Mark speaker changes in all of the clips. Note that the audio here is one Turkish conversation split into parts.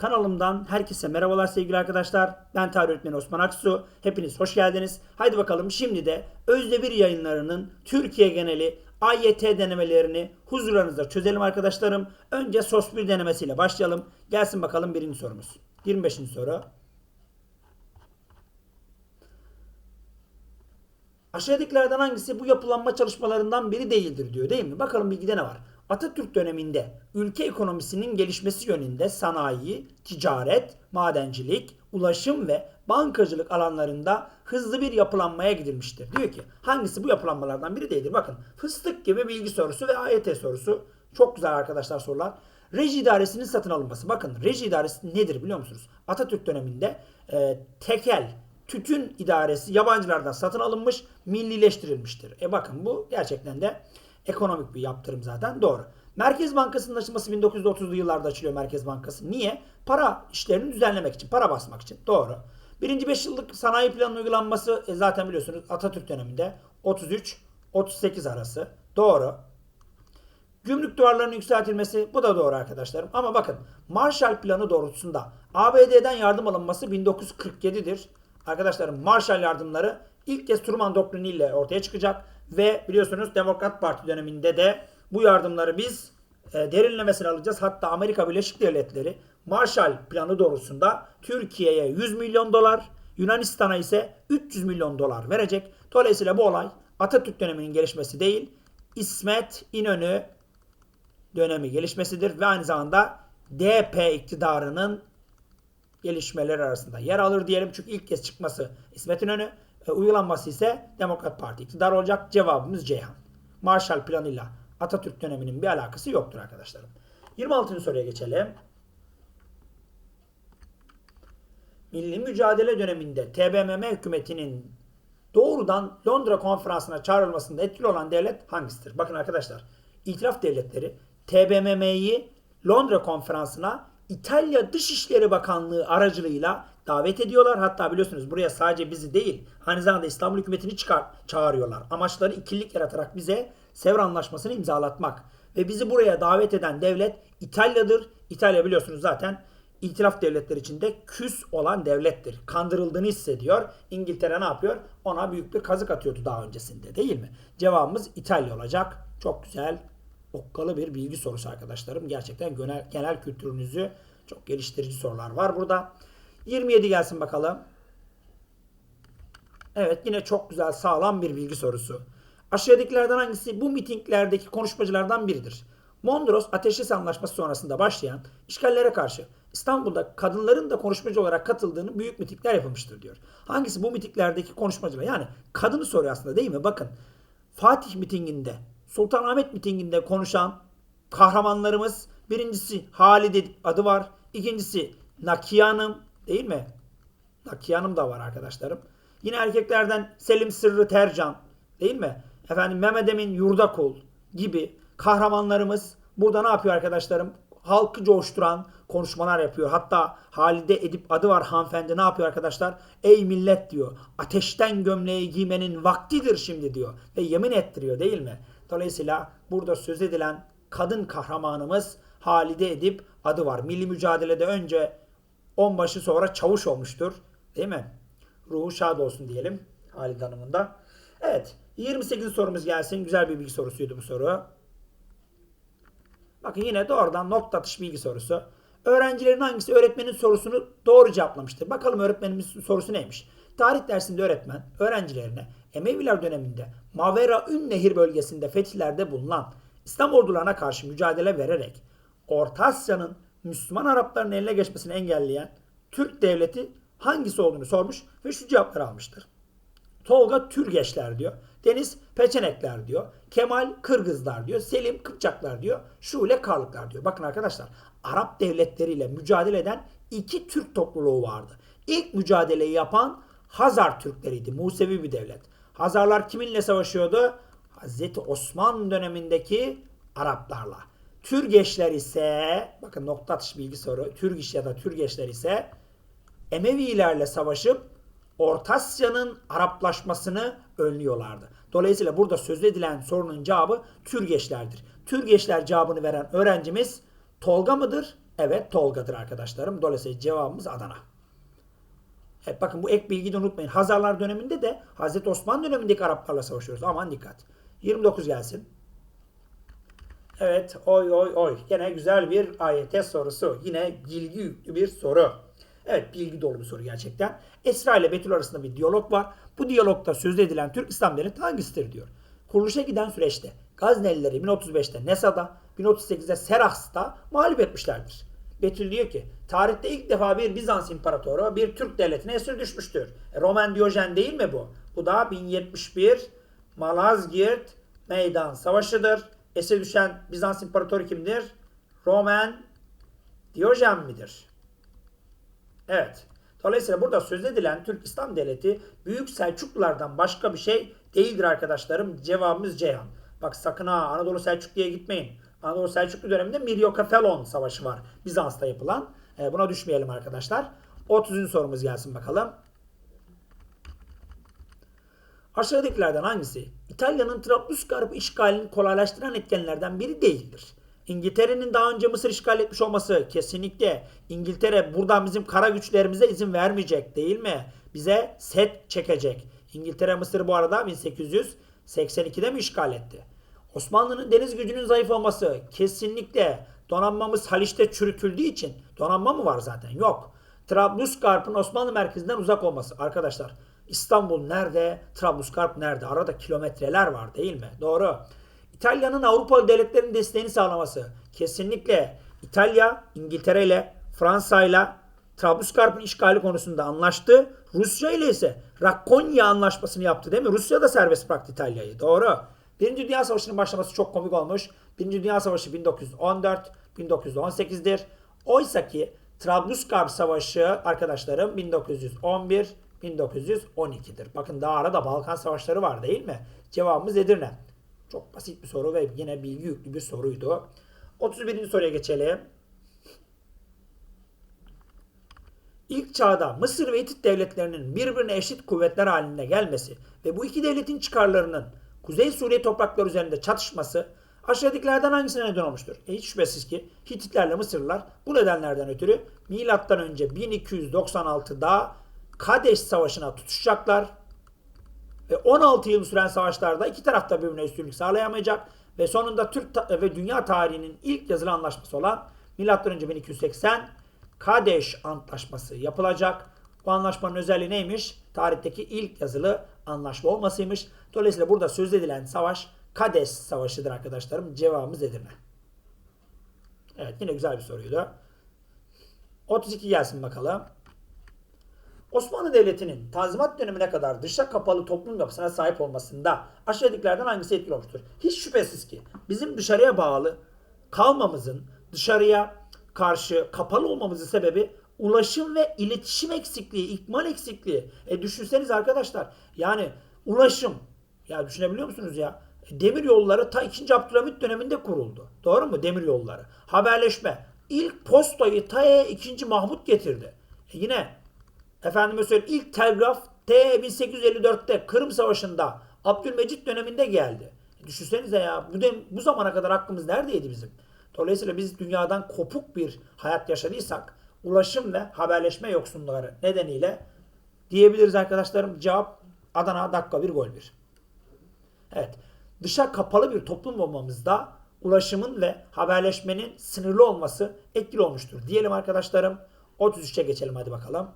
Speaker 1: Kanalımdan herkese merhabalar sevgili arkadaşlar. Ben tarih öğretmeni Osman Aksu. Hepiniz hoş geldiniz. Haydi bakalım şimdi de Özde Bir yayınlarının Türkiye geneli AYT denemelerini huzurlarınızda çözelim arkadaşlarım. Önce SOS 1 denemesiyle başlayalım. Gelsin bakalım birinci sorumuz. 25. soru. Aşağıdakilerden hangisi bu yapılanma çalışmalarından biri değildir diyor değil mi? Bakalım bilgide ne var? Atatürk döneminde ülke ekonomisinin gelişmesi yönünde sanayi, ticaret, madencilik, ulaşım ve bankacılık alanlarında hızlı bir yapılanmaya gidilmiştir. Diyor ki hangisi bu yapılanmalardan biri değildir? Bakın fıstık gibi bilgi sorusu ve AYT sorusu. Çok güzel arkadaşlar sorular. Reji idaresinin satın alınması. Bakın reji idaresi nedir biliyor musunuz? Atatürk döneminde e, tekel, tütün idaresi yabancılardan satın alınmış, millileştirilmiştir. E bakın bu gerçekten de ekonomik bir yaptırım zaten doğru. Merkez Bankası'nın açılması 1930'lu yıllarda açılıyor Merkez Bankası. Niye? Para işlerini düzenlemek için, para basmak için. Doğru. Birinci 5 yıllık sanayi planının uygulanması e, zaten biliyorsunuz Atatürk döneminde 33-38 arası. Doğru. Gümrük duvarlarının yükseltilmesi bu da doğru arkadaşlarım. Ama bakın Marshall Planı doğrultusunda ABD'den yardım alınması 1947'dir. Arkadaşlarım Marshall yardımları ilk kez Truman Doktrini ile ortaya çıkacak ve biliyorsunuz Demokrat Parti döneminde de bu yardımları biz e, derinlemesine alacağız. Hatta Amerika Birleşik Devletleri Marshall Planı doğrultusunda Türkiye'ye 100 milyon dolar, Yunanistan'a ise 300 milyon dolar verecek. Dolayısıyla bu olay Atatürk döneminin gelişmesi değil, İsmet İnönü dönemi gelişmesidir ve aynı zamanda DP iktidarının gelişmeleri arasında yer alır diyelim. Çünkü ilk kez çıkması İsmet İnönü, e, uygulanması ise Demokrat Parti iktidar olacak. Cevabımız Ceyhan. Marshall Planı'yla Atatürk döneminin bir alakası yoktur arkadaşlarım. 26. soruya geçelim. Milli mücadele döneminde TBMM hükümetinin doğrudan Londra konferansına çağrılmasında etkili olan devlet hangisidir? Bakın arkadaşlar, itiraf devletleri TBMM'yi Londra konferansına İtalya Dışişleri Bakanlığı aracılığıyla davet ediyorlar. Hatta biliyorsunuz buraya sadece bizi değil aynı zamanda İstanbul hükümetini çıkar, çağırıyorlar. Amaçları ikilik yaratarak bize Sevr Anlaşması'nı imzalatmak. Ve bizi buraya davet eden devlet İtalya'dır. İtalya biliyorsunuz zaten itiraf devletleri içinde küs olan devlettir. Kandırıldığını hissediyor. İngiltere ne yapıyor? Ona büyük bir kazık atıyordu daha öncesinde değil mi? Cevabımız İtalya olacak. Çok güzel okkalı bir bilgi sorusu arkadaşlarım. Gerçekten genel, genel kültürünüzü çok geliştirici sorular var burada. 27 gelsin bakalım. Evet yine çok güzel sağlam bir bilgi sorusu. Aşağıdakilerden hangisi bu mitinglerdeki konuşmacılardan biridir? Mondros Ateşkes Anlaşması sonrasında başlayan işgallere karşı İstanbul'da kadınların da konuşmacı olarak katıldığını büyük mitingler yapılmıştır diyor. Hangisi bu mitinglerdeki konuşmacılar? Yani kadını soruyor aslında değil mi? Bakın Fatih mitinginde, Sultanahmet mitinginde konuşan kahramanlarımız birincisi Halide adı var. İkincisi Nakiye Hanım değil mi? Nakiye Hanım da var arkadaşlarım. Yine erkeklerden Selim Sırrı Tercan değil mi? Efendim Mehmet Emin Yurdakul gibi kahramanlarımız burada ne yapıyor arkadaşlarım? Halkı coşturan konuşmalar yapıyor. Hatta Halide Edip adı var hanımefendi ne yapıyor arkadaşlar? Ey millet diyor. Ateşten gömleği giymenin vaktidir şimdi diyor. Ve yemin ettiriyor değil mi? Dolayısıyla burada söz edilen kadın kahramanımız Halide Edip adı var. Milli mücadelede önce onbaşı sonra çavuş olmuştur. Değil mi? Ruhu şad olsun diyelim Halide Hanım'ın da. Evet 28 sorumuz gelsin. Güzel bir bilgi sorusuydu bu soru. Bakın yine doğrudan nokta atış bilgi sorusu. Öğrencilerin hangisi öğretmenin sorusunu doğru cevaplamıştır? Bakalım öğretmenimizin sorusu neymiş? Tarih dersinde öğretmen öğrencilerine Emeviler döneminde Mavera Ün Nehir bölgesinde fetihlerde bulunan İslam ordularına karşı mücadele vererek Orta Asya'nın Müslüman Arapların eline geçmesini engelleyen Türk devleti hangisi olduğunu sormuş ve şu cevapları almıştır. Tolga Türgeçler diyor. Deniz Peçenekler diyor. Kemal Kırgızlar diyor. Selim Kıpçaklar diyor. Şule Karlıklar diyor. Bakın arkadaşlar Arap devletleriyle mücadele eden iki Türk topluluğu vardı. İlk mücadeleyi yapan Hazar Türkleriydi. Musevi bir devlet. Hazarlar kiminle savaşıyordu? Hazreti Osman dönemindeki Araplarla. Türgeçler ise bakın nokta atış bilgi soru. Türgiş ya da Türgeçler ise Emevilerle savaşıp Orta Asya'nın Araplaşmasını önlüyorlardı. Dolayısıyla burada söz edilen sorunun cevabı Türgeçlerdir. Türgeçler cevabını veren öğrencimiz Tolga mıdır? Evet Tolga'dır arkadaşlarım. Dolayısıyla cevabımız Adana. Evet bakın bu ek bilgiyi de unutmayın. Hazarlar döneminde de Hazreti Osman dönemindeki Araplarla savaşıyoruz. Aman dikkat. 29 gelsin. Evet oy oy oy. Gene güzel bir AYT sorusu. Yine bilgi yüklü bir soru. Evet bilgi dolu bir soru gerçekten. Esra ile Betül arasında bir diyalog var. Bu diyalogda sözde edilen Türk İslam devleti hangisidir diyor. Kuruluşa giden süreçte Gaznelileri 1035'te Nesa'da, 1038'de Seraks'ta mağlup etmişlerdir. Betül diyor ki tarihte ilk defa bir Bizans imparatoru bir Türk devletine esir düşmüştür. E, Roman Diyojen değil mi bu? Bu da 1071 Malazgirt Meydan Savaşı'dır. Esir düşen Bizans imparatoru kimdir? Roman Diyojen midir? Evet. Dolayısıyla burada söz edilen Türk İslam Devleti Büyük Selçuklulardan başka bir şey değildir arkadaşlarım. Cevabımız Ceyhan. Bak sakın ha Anadolu Selçuklu'ya gitmeyin. Anadolu Selçuklu döneminde Miryokafelon Savaşı var. Bizans'ta yapılan. E, buna düşmeyelim arkadaşlar. 30. sorumuz gelsin bakalım. Aşağıdakilerden hangisi İtalya'nın Trablusgarp işgalini kolaylaştıran etkenlerden biri değildir? İngiltere'nin daha önce Mısır işgal etmiş olması kesinlikle İngiltere buradan bizim kara güçlerimize izin vermeyecek değil mi? Bize set çekecek. İngiltere Mısır bu arada 1882'de mi işgal etti? Osmanlı'nın deniz gücünün zayıf olması kesinlikle donanmamız Haliç'te çürütüldüğü için donanma mı var zaten? Yok. Trablusgarp'ın Osmanlı merkezinden uzak olması. Arkadaşlar İstanbul nerede? Trablusgarp nerede? Arada kilometreler var değil mi? Doğru. İtalya'nın Avrupalı devletlerin desteğini sağlaması. Kesinlikle İtalya İngiltere ile Fransa ile Trablusgarp'ın işgali konusunda anlaştı. Rusya ile ise Rakkonya anlaşmasını yaptı değil mi? Rusya da serbest bıraktı İtalya'yı. Doğru. Birinci Dünya Savaşı'nın başlaması çok komik olmuş. Birinci Dünya Savaşı 1914, 1918'dir. Oysa ki Trablusgarp Savaşı arkadaşlarım 1911, 1912'dir. Bakın daha arada Balkan Savaşları var değil mi? Cevabımız Edirne. Çok basit bir soru ve yine bilgi yüklü bir soruydu. 31. soruya geçelim. İlk çağda Mısır ve Hitit devletlerinin birbirine eşit kuvvetler halinde gelmesi ve bu iki devletin çıkarlarının Kuzey Suriye toprakları üzerinde çatışması aşağıdakilerden hangisine neden olmuştur? E hiç şüphesiz ki Hititlerle Mısırlılar bu nedenlerden ötürü milattan önce 1296'da Kadeş Savaşı'na tutuşacaklar ve 16 yıl süren savaşlarda iki taraf da birbirine üstünlük sağlayamayacak ve sonunda Türk ve dünya tarihinin ilk yazılı anlaşması olan M.Ö. 1280 Kadeş Antlaşması yapılacak. Bu anlaşmanın özelliği neymiş? Tarihteki ilk yazılı anlaşma olmasıymış. Dolayısıyla burada söz edilen savaş Kadeş Savaşı'dır arkadaşlarım. Cevabımız Edirne. Evet yine güzel bir soruydu. 32 gelsin bakalım. Osmanlı Devleti'nin Tanzimat dönemine kadar dışa kapalı toplum yapısına sahip olmasında aşağıdakilerden hangisi etkili olmuştur? Hiç şüphesiz ki bizim dışarıya bağlı kalmamızın, dışarıya karşı kapalı olmamızın sebebi ulaşım ve iletişim eksikliği, ikmal eksikliği. E düşünseniz arkadaşlar yani ulaşım ya düşünebiliyor musunuz ya? E, Demir yolları ta 2. Abdülhamit döneminde kuruldu. Doğru mu? Demir yolları. Haberleşme. İlk postayı ta 2. Mahmut getirdi. E yine Efendime söyleyeyim ilk telgraf T 1854'te Kırım Savaşı'nda Abdülmecit döneminde geldi. E düşünsenize ya bu, dem, bu zamana kadar aklımız neredeydi bizim? Dolayısıyla biz dünyadan kopuk bir hayat yaşadıysak ulaşım ve haberleşme yoksunluğları nedeniyle diyebiliriz arkadaşlarım. Cevap Adana dakika bir gol bir. Evet. Dışa kapalı bir toplum olmamızda ulaşımın ve haberleşmenin sınırlı olması etkili olmuştur. Diyelim arkadaşlarım. 33'e geçelim hadi bakalım.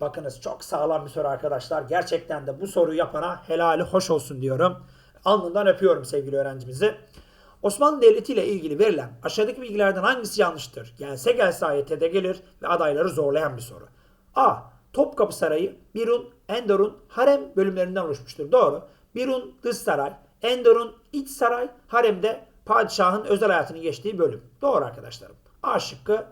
Speaker 1: Bakınız çok sağlam bir soru arkadaşlar. Gerçekten de bu soruyu yapana helali hoş olsun diyorum. Alnından öpüyorum sevgili öğrencimizi. Osmanlı Devleti ile ilgili verilen aşağıdaki bilgilerden hangisi yanlıştır? Gelse gelse AYT'de gelir ve adayları zorlayan bir soru. A. Topkapı Sarayı, Birun, Endor'un harem bölümlerinden oluşmuştur. Doğru. Birun dış saray, Endor'un iç saray, haremde padişahın özel hayatını geçtiği bölüm. Doğru arkadaşlarım. A şıkkı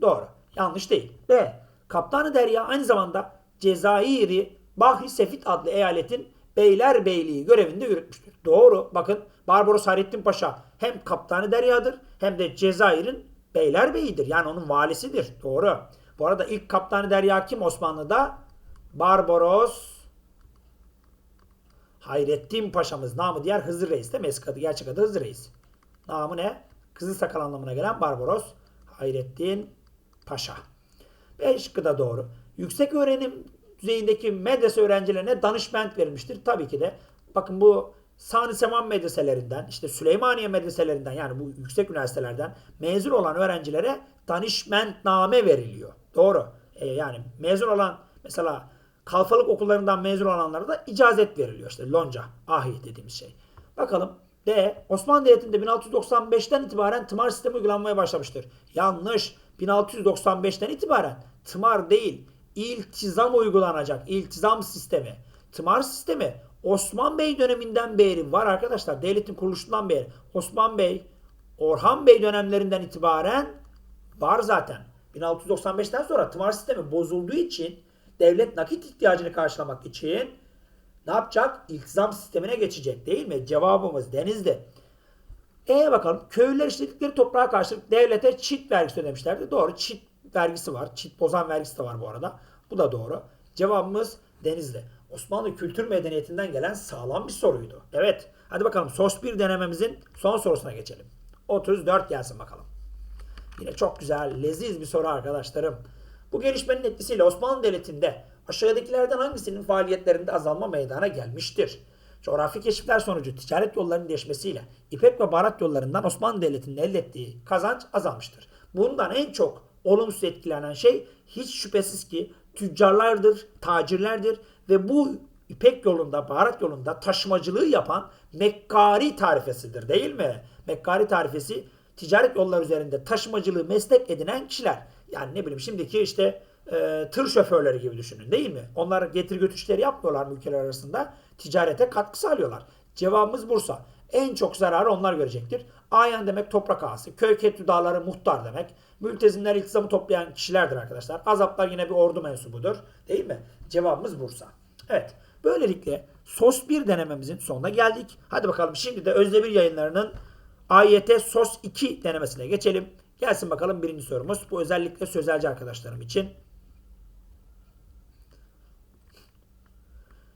Speaker 1: doğru. Yanlış değil. B. Kaptanı Derya aynı zamanda Cezayir'i Bahri Sefit adlı eyaletin Beylerbeyliği görevinde yürütmüştür. Doğru. Bakın Barbaros Hayrettin Paşa hem Kaptanı Derya'dır hem de Cezayir'in Beylerbeyi'dir. Yani onun valisidir. Doğru. Bu arada ilk Kaptanı Derya kim Osmanlı'da? Barbaros Hayrettin Paşa'mız. Namı diğer Hızır Reis değil mi? Eski adı, gerçek adı Hızır Reis. Namı ne? Kızıl sakal anlamına gelen Barbaros Hayrettin Paşa. B şıkkı da doğru. Yüksek öğrenim düzeyindeki medrese öğrencilerine danışment verilmiştir. Tabii ki de bakın bu Sani Seman medreselerinden, işte Süleymaniye medreselerinden yani bu yüksek üniversitelerden mezun olan öğrencilere danışmentname veriliyor. Doğru. E, yani mezun olan mesela kalfalık okullarından mezun olanlara da icazet veriliyor. İşte lonca, ahi dediğimiz şey. Bakalım D. Osmanlı Devleti'nde 1695'ten itibaren tımar sistemi uygulanmaya başlamıştır. Yanlış. 1695'ten itibaren tımar değil, iltizam uygulanacak. İltizam sistemi. Tımar sistemi Osman Bey döneminden beri var arkadaşlar. Devletin kuruluşundan beri. Osman Bey, Orhan Bey dönemlerinden itibaren var zaten. 1695'ten sonra tımar sistemi bozulduğu için devlet nakit ihtiyacını karşılamak için ne yapacak? İltizam sistemine geçecek değil mi? Cevabımız Denizli. E bakalım köylüler işledikleri toprağa karşılık devlete çit vergisi ödemişlerdi. Doğru çit vergisi var. Çit bozan vergisi de var bu arada. Bu da doğru. Cevabımız Denizli. Osmanlı kültür medeniyetinden gelen sağlam bir soruydu. Evet. Hadi bakalım SOS 1 denememizin son sorusuna geçelim. 34 gelsin bakalım. Yine çok güzel, leziz bir soru arkadaşlarım. Bu gelişmenin etkisiyle Osmanlı Devleti'nde aşağıdakilerden hangisinin faaliyetlerinde azalma meydana gelmiştir? Coğrafi keşifler sonucu ticaret yollarının değişmesiyle İpek ve baharat yollarından Osmanlı Devleti'nin elde ettiği kazanç azalmıştır. Bundan en çok olumsuz etkilenen şey hiç şüphesiz ki tüccarlardır, tacirlerdir ve bu İpek yolunda, baharat yolunda taşımacılığı yapan Mekkari tarifesidir değil mi? Mekkari tarifesi ticaret yolları üzerinde taşımacılığı meslek edinen kişiler. Yani ne bileyim şimdiki işte e, tır şoförleri gibi düşünün değil mi? Onlar getir götür işleri yapmıyorlar mı ülkeler arasında? Ticarete katkı sağlıyorlar. Cevabımız Bursa. En çok zararı onlar görecektir. Ayan demek toprak ağası. Köy ketü dağları muhtar demek. Mültezinler iltizamı toplayan kişilerdir arkadaşlar. Azaplar yine bir ordu mensubudur. Değil mi? Cevabımız Bursa. Evet. Böylelikle SOS 1 denememizin sonuna geldik. Hadi bakalım şimdi de Özdemir yayınlarının AYT SOS 2 denemesine geçelim. Gelsin bakalım birinci sorumuz. Bu özellikle sözelci arkadaşlarım için.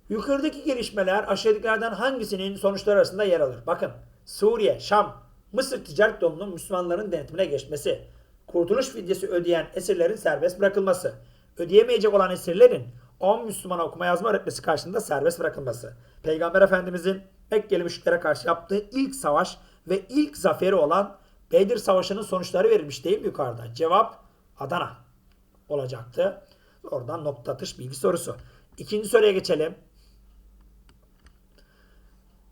Speaker 1: Yukarıdaki gelişmeler aşağıdakilerden hangisinin sonuçları arasında yer alır? Bakın Suriye, Şam, Mısır ticaret yolunun Müslümanların denetimine geçmesi, kurtuluş fidyesi ödeyen esirlerin serbest bırakılması, ödeyemeyecek olan esirlerin 10 Müslümana okuma yazma öğretmesi karşılığında serbest bırakılması, Peygamber Efendimizin Mekkeli müşriklere karşı yaptığı ilk savaş ve ilk zaferi olan Bedir Savaşı'nın sonuçları verilmiş değil mi yukarıda? Cevap Adana olacaktı. Oradan nokta atış bilgi sorusu. İkinci soruya geçelim.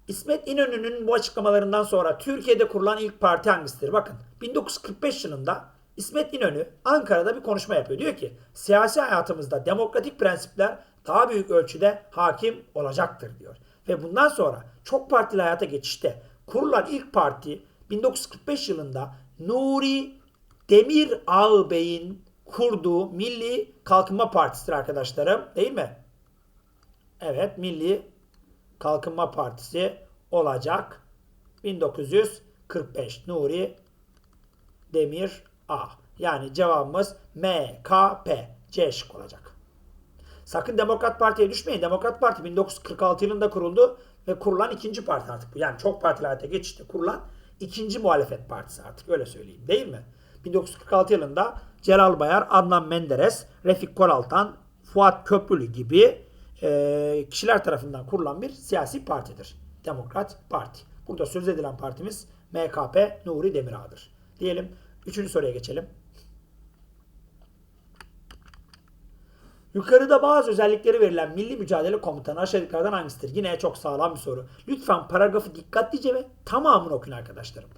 Speaker 1: İsmet İnönü'nün bu açıklamalarından sonra Türkiye'de kurulan ilk parti hangisidir? Bakın 1945 yılında İsmet İnönü Ankara'da bir konuşma yapıyor. Diyor ki siyasi hayatımızda demokratik prensipler daha büyük ölçüde hakim olacaktır diyor. Ve bundan sonra çok partili hayata geçişte kurulan ilk parti 1945 yılında Nuri Demir Ağabey'in kurduğu Milli Kalkınma Partisi'dir arkadaşlarım. Değil mi? Evet Milli Kalkınma Partisi olacak. 1945 Nuri Demir A. Yani cevabımız MKP. C şık olacak. Sakın Demokrat Parti'ye düşmeyin. Demokrat Parti 1946 yılında kuruldu ve kurulan ikinci parti artık bu. Yani çok partili hayata geçişte kurulan ikinci muhalefet partisi artık öyle söyleyeyim değil mi? 1946 yılında Celal Bayar, Adnan Menderes, Refik Koraltan, Fuat Köprülü gibi e, kişiler tarafından kurulan bir siyasi partidir. Demokrat Parti. Burada söz edilen partimiz MKP Nuri Demirağ'dır. Diyelim üçüncü soruya geçelim. Yukarıda bazı özellikleri verilen Milli Mücadele Komutanı aşağıdakilerden hangisidir? Yine çok sağlam bir soru. Lütfen paragrafı dikkatlice ve tamamını okuyun arkadaşlarım.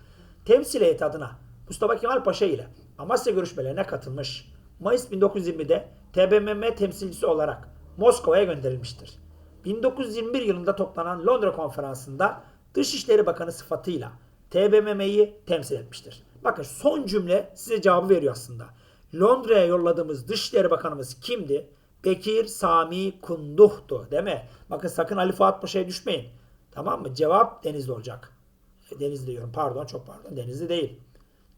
Speaker 1: Temsil heyeti adına Mustafa Kemal Paşa ile Amasya görüşmelerine katılmış. Mayıs 1920'de TBMM temsilcisi olarak Moskova'ya gönderilmiştir. 1921 yılında toplanan Londra konferansında Dışişleri Bakanı sıfatıyla TBMM'yi temsil etmiştir. Bakın son cümle size cevabı veriyor aslında. Londra'ya yolladığımız Dışişleri Bakanımız kimdi? Bekir Sami Kunduh'tu değil mi? Bakın sakın Ali Fuat Paşa'ya düşmeyin. Tamam mı? Cevap Denizli olacak. E, Denizli diyorum pardon çok pardon Denizli değil.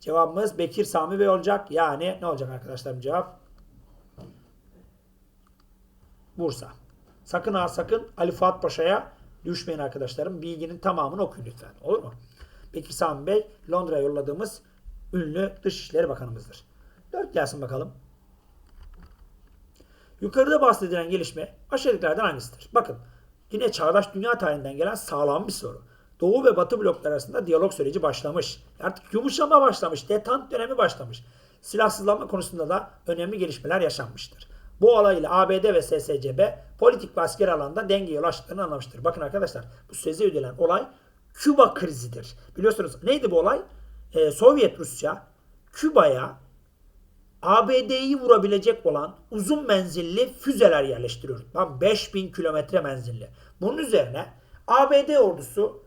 Speaker 1: Cevabımız Bekir Sami Bey olacak. Yani ne olacak arkadaşlarım cevap? Bursa. Sakın ha sakın Ali Fuat Paşa'ya düşmeyin arkadaşlarım. Bilginin tamamını okuyun lütfen. Olur mu? Bekir Sami Bey Londra'ya yolladığımız ünlü Dışişleri Bakanımızdır. 4 gelsin bakalım. Yukarıda bahsedilen gelişme aşağıdakilerden hangisidir? Bakın yine çağdaş dünya tarihinden gelen sağlam bir soru. Doğu ve Batı blokları arasında diyalog süreci başlamış. Artık yumuşama başlamış. Detant dönemi başlamış. Silahsızlanma konusunda da önemli gelişmeler yaşanmıştır. Bu olayla ABD ve SSCB politik ve askeri alanda dengeye ulaştıklarını anlamıştır. Bakın arkadaşlar bu söze ödülen olay Küba krizidir. Biliyorsunuz neydi bu olay? Ee, Sovyet Rusya Küba'ya ABD'yi vurabilecek olan uzun menzilli füzeler yerleştiriyor. Tam 5000 kilometre menzilli. Bunun üzerine ABD ordusu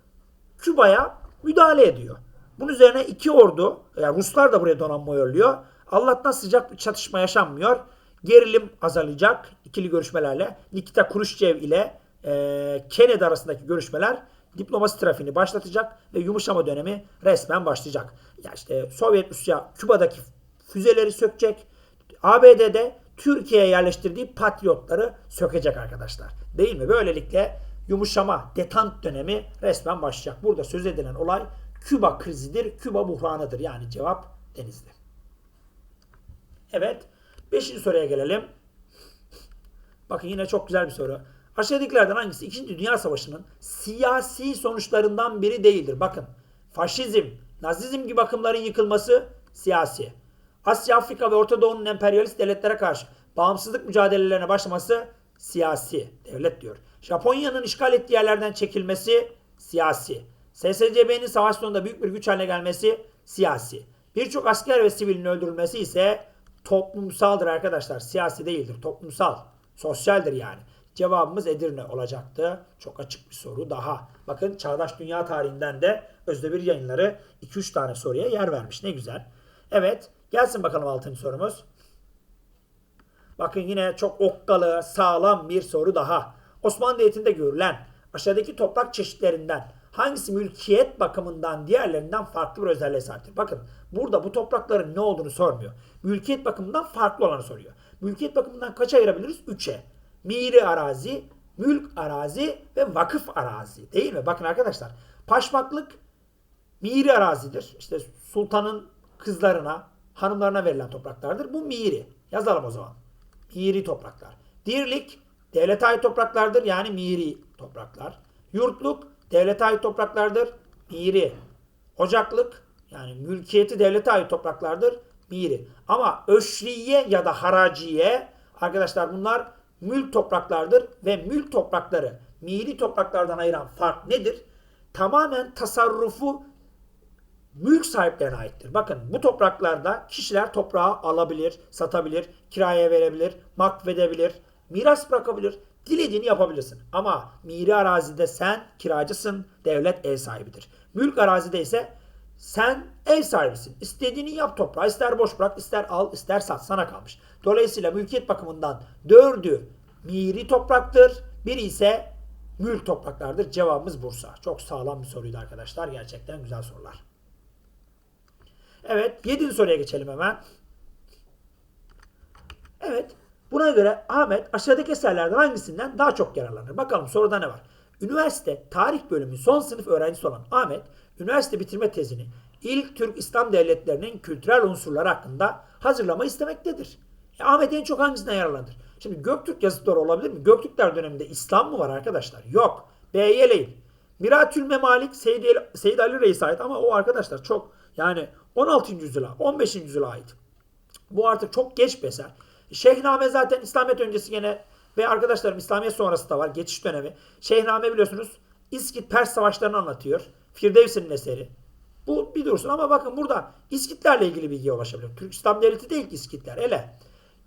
Speaker 1: Küba'ya müdahale ediyor. Bunun üzerine iki ordu, yani Ruslar da buraya donanma yolluyor. Allah'tan sıcak bir çatışma yaşanmıyor. Gerilim azalacak ikili görüşmelerle. Nikita Khrushchev ile e, Kennedy arasındaki görüşmeler diplomasi trafiğini başlatacak ve yumuşama dönemi resmen başlayacak. Ya işte Sovyet Rusya Küba'daki füzeleri sökecek. ABD'de Türkiye'ye yerleştirdiği patriotları sökecek arkadaşlar. Değil mi? Böylelikle yumuşama, detant dönemi resmen başlayacak. Burada söz edilen olay Küba krizidir, Küba buhranıdır. Yani cevap denizli. Evet. Beşinci soruya gelelim. Bakın yine çok güzel bir soru. Aşağıdakilerden hangisi 2. Dünya Savaşı'nın siyasi sonuçlarından biri değildir? Bakın faşizm, nazizm gibi akımların yıkılması siyasi. Asya, Afrika ve Orta Doğu'nun emperyalist devletlere karşı bağımsızlık mücadelelerine başlaması siyasi. Devlet diyor. Japonya'nın işgal ettiği yerlerden çekilmesi siyasi. SSCB'nin savaş sonunda büyük bir güç haline gelmesi siyasi. Birçok asker ve sivilin öldürülmesi ise toplumsaldır arkadaşlar. Siyasi değildir. Toplumsal. Sosyaldir yani. Cevabımız Edirne olacaktı. Çok açık bir soru daha. Bakın Çağdaş Dünya Tarihinden de Özdemir yayınları 2-3 tane soruya yer vermiş. Ne güzel. Evet. Gelsin bakalım 6. sorumuz. Bakın yine çok okkalı, sağlam bir soru daha. Osmanlı Devleti'nde görülen aşağıdaki toprak çeşitlerinden hangisi mülkiyet bakımından diğerlerinden farklı bir özelliğe sahiptir? Bakın burada bu toprakların ne olduğunu sormuyor. Mülkiyet bakımından farklı olanı soruyor. Mülkiyet bakımından kaça ayırabiliriz? 3'e. Miri arazi, mülk arazi ve vakıf arazi. Değil mi? Bakın arkadaşlar. Paşmaklık miri arazidir. İşte sultanın kızlarına, hanımlarına verilen topraklardır. Bu miri. Yazalım o zaman. Miri topraklar. Dirlik devlete ait topraklardır. Yani miri topraklar. Yurtluk devlete ait topraklardır. Miri. Ocaklık yani mülkiyeti devlete ait topraklardır. Miri. Ama öşriye ya da haraciye arkadaşlar bunlar mülk topraklardır ve mülk toprakları miri topraklardan ayıran fark nedir? Tamamen tasarrufu mülk sahiplerine aittir. Bakın bu topraklarda kişiler toprağı alabilir, satabilir, kiraya verebilir, makvedebilir, miras bırakabilir. Dilediğini yapabilirsin. Ama miri arazide sen kiracısın, devlet ev sahibidir. Mülk arazide ise sen ev sahibisin. İstediğini yap toprağı. ister boş bırak, ister al, ister sat. Sana kalmış. Dolayısıyla mülkiyet bakımından dördü miri topraktır. Biri ise mülk topraklardır. Cevabımız Bursa. Çok sağlam bir soruydu arkadaşlar. Gerçekten güzel sorular. Evet. Yedinci soruya geçelim hemen. Evet. Buna göre Ahmet aşağıdaki eserlerden hangisinden daha çok yararlanır? Bakalım soruda ne var? Üniversite tarih bölümü son sınıf öğrencisi olan Ahmet, üniversite bitirme tezini ilk Türk İslam devletlerinin kültürel unsurları hakkında hazırlama istemektedir. E, Ahmet en çok hangisinden yararlanır? Şimdi Göktürk yazıtları olabilir mi? Göktürkler döneminde İslam mı var arkadaşlar? Yok. Eleyin. Miratül Memalik Seyyid, Seyyid Ali Reis'e ait ama o arkadaşlar çok yani 16. yüzyıla 15. yüzyıla ait. Bu artık çok geç bir eser. Şehname zaten İslamiyet öncesi gene ve arkadaşlarım İslamiyet sonrası da var. Geçiş dönemi. Şehname biliyorsunuz İskit Pers savaşlarını anlatıyor. Firdevsi'nin eseri. Bu bir dursun ama bakın burada İskitlerle ilgili bilgiye ulaşabilir. Türk İslam Devleti değil ki İskitler. Ele.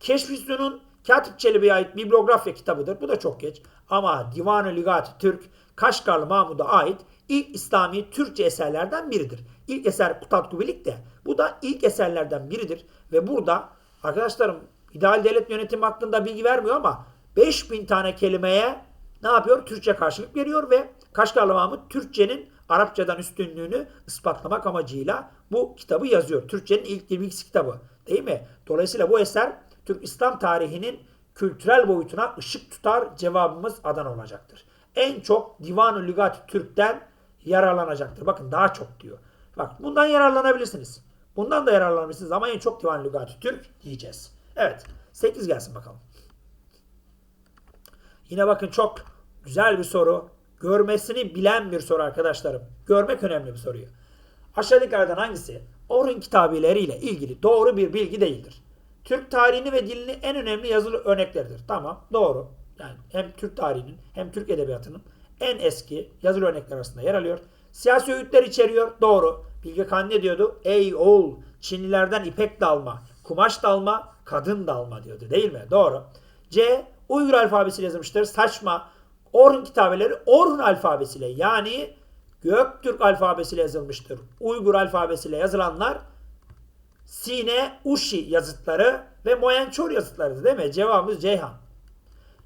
Speaker 1: Keşfüzlü'nün Katip Çelebi'ye ait bibliografya kitabıdır. Bu da çok geç. Ama Divan-ı Ligat Türk Kaşgarlı Mahmud'a ait ilk İslami Türkçe eserlerden biridir. İlk eser Kutat Kubilik de bu da ilk eserlerden biridir. Ve burada arkadaşlarım ideal devlet yönetimi hakkında bilgi vermiyor ama 5000 tane kelimeye ne yapıyor? Türkçe karşılık veriyor ve Kaşgarlı Mahmut Türkçenin Arapçadan üstünlüğünü ispatlamak amacıyla bu kitabı yazıyor. Türkçenin ilk dil bilgisi kitabı. Değil mi? Dolayısıyla bu eser Türk İslam tarihinin kültürel boyutuna ışık tutar cevabımız Adana olacaktır. En çok Divan-ı Lügat Türk'ten yararlanacaktır. Bakın daha çok diyor. Bak bundan yararlanabilirsiniz. Bundan da yararlanabilirsiniz ama en çok Divan Lügatü Türk diyeceğiz. Evet. 8 gelsin bakalım. Yine bakın çok güzel bir soru. Görmesini bilen bir soru arkadaşlarım. Görmek önemli bir soruyu. Aşağıdakilerden hangisi Orhun kitabileriyle ilgili doğru bir bilgi değildir? Türk tarihini ve dilini en önemli yazılı örnekleridir. Tamam doğru. Yani hem Türk tarihinin hem Türk edebiyatının en eski yazılı örnekler arasında yer alıyor. Siyasi öğütler içeriyor. Doğru. Bilge Kağan ne diyordu? Ey oğul Çinlilerden ipek dalma, kumaş dalma, kadın dalma diyordu değil mi? Doğru. C. Uygur alfabesiyle yazılmıştır. Saçma. Orhun kitabeleri Orhun alfabesiyle yani Göktürk alfabesiyle yazılmıştır. Uygur alfabesiyle yazılanlar Sine, Uşi yazıtları ve Moyençor yazıtlarıdır değil mi? Cevabımız Ceyhan.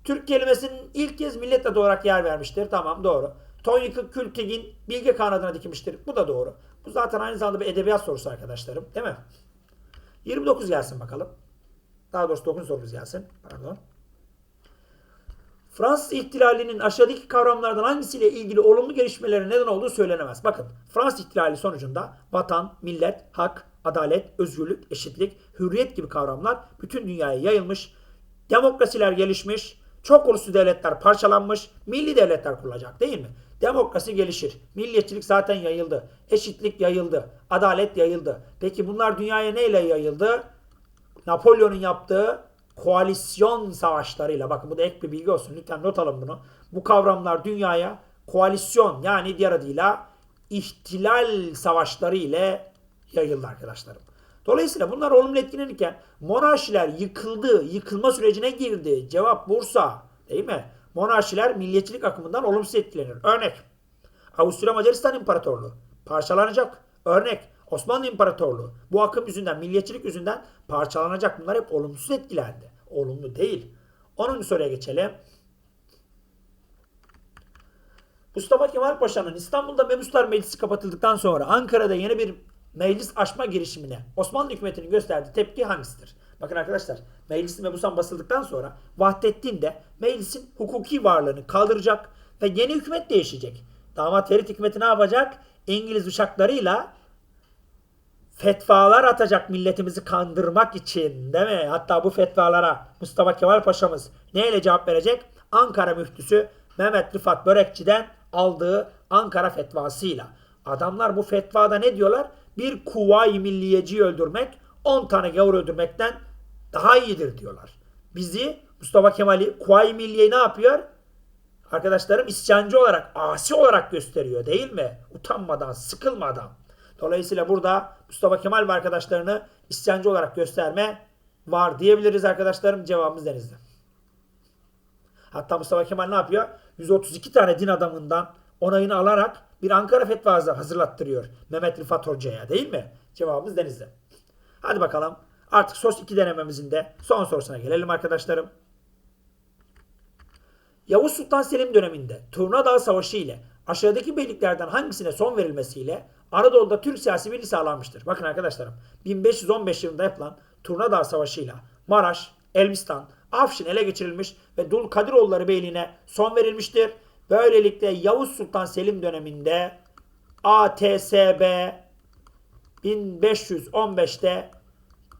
Speaker 1: Türk kelimesinin ilk kez millet adı olarak yer vermiştir. Tamam doğru. Tonyika Kültigin Bilge Kağan adına dikmiştir. Bu da doğru. Bu zaten aynı zamanda bir edebiyat sorusu arkadaşlarım. Değil mi? 29 gelsin bakalım. Daha doğrusu 9 sorumuz gelsin. Pardon. Fransız ihtilalinin aşağıdaki kavramlardan hangisiyle ilgili olumlu gelişmelere neden olduğu söylenemez. Bakın Fransız ihtilali sonucunda vatan, millet, hak, adalet, özgürlük, eşitlik, hürriyet gibi kavramlar bütün dünyaya yayılmış. Demokrasiler gelişmiş. Çok uluslu devletler parçalanmış. Milli devletler kurulacak değil mi? Demokrasi gelişir. Milliyetçilik zaten yayıldı. Eşitlik yayıldı. Adalet yayıldı. Peki bunlar dünyaya neyle yayıldı? Napolyon'un yaptığı koalisyon savaşlarıyla bakın bu da ek bir bilgi olsun lütfen not alın bunu. Bu kavramlar dünyaya koalisyon yani diğer adıyla ihtilal savaşları ile yayıldı arkadaşlarım. Dolayısıyla bunlar olumlu etkilenirken monarşiler yıkıldı, yıkılma sürecine girdi. Cevap Bursa değil mi? Monarşiler milliyetçilik akımından olumsuz etkilenir. Örnek Avusturya Macaristan İmparatorluğu parçalanacak. Örnek Osmanlı İmparatorluğu bu akım yüzünden, milliyetçilik yüzünden parçalanacak. Bunlar hep olumsuz etkilendi. Olumlu değil. 10. soruya geçelim. Mustafa Kemal Paşa'nın İstanbul'da Mebuslar Meclisi kapatıldıktan sonra Ankara'da yeni bir meclis açma girişimine Osmanlı hükümetinin gösterdiği tepki hangisidir? Bakın arkadaşlar meclis mebusan basıldıktan sonra Vahdettin de meclisin hukuki varlığını kaldıracak ve yeni hükümet değişecek. Damat Ferit hükümeti ne yapacak? İngiliz uçaklarıyla fetvalar atacak milletimizi kandırmak için değil mi? Hatta bu fetvalara Mustafa Kemal Paşa'mız neyle cevap verecek? Ankara müftüsü Mehmet Rıfat Börekçi'den aldığı Ankara fetvasıyla. Adamlar bu fetvada ne diyorlar? Bir kuvayi milliyeciyi öldürmek 10 tane gavur öldürmekten daha iyidir diyorlar. Bizi Mustafa Kemal'i kuvayi milliyeyi ne yapıyor? Arkadaşlarım isyancı olarak, asi olarak gösteriyor değil mi? Utanmadan, sıkılmadan. Dolayısıyla burada Mustafa Kemal ve arkadaşlarını isyancı olarak gösterme var diyebiliriz arkadaşlarım. Cevabımız denizde. Hatta Mustafa Kemal ne yapıyor? 132 tane din adamından onayını alarak bir Ankara fetvası hazırlattırıyor Mehmet Rıfat Hoca'ya değil mi? Cevabımız denizde. Hadi bakalım. Artık SOS 2 denememizin de son sorusuna gelelim arkadaşlarım. Yavuz Sultan Selim döneminde Turna Dağı Savaşı ile aşağıdaki beyliklerden hangisine son verilmesiyle Anadolu'da Türk siyasi birliği sağlanmıştır. Bakın arkadaşlarım 1515 yılında yapılan Turna Dağı Savaşı ile Maraş, Elbistan, Afşin ele geçirilmiş ve Dul Kadiroğulları Beyliği'ne son verilmiştir. Böylelikle Yavuz Sultan Selim döneminde ATSB 1515'te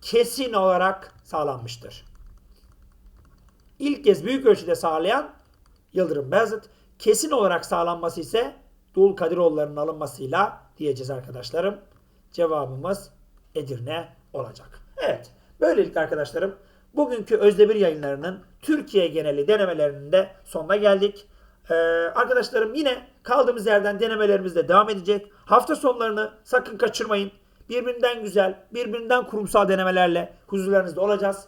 Speaker 1: kesin olarak sağlanmıştır. İlk kez büyük ölçüde sağlayan Yıldırım Beyazıt. Kesin olarak sağlanması ise Dul Kadiroğulları'nın alınmasıyla diyeceğiz arkadaşlarım. Cevabımız Edirne olacak. Evet. Böylelikle arkadaşlarım bugünkü Özdemir yayınlarının Türkiye geneli denemelerinin de sonuna geldik. Ee, arkadaşlarım yine kaldığımız yerden denemelerimiz de devam edecek. Hafta sonlarını sakın kaçırmayın. Birbirinden güzel, birbirinden kurumsal denemelerle huzurlarınızda olacağız.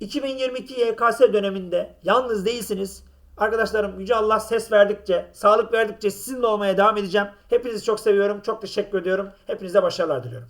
Speaker 1: 2022 YKS döneminde yalnız değilsiniz. Arkadaşlarım Yüce Allah ses verdikçe, sağlık verdikçe sizinle olmaya devam edeceğim. Hepinizi çok seviyorum. Çok teşekkür ediyorum. Hepinize başarılar diliyorum.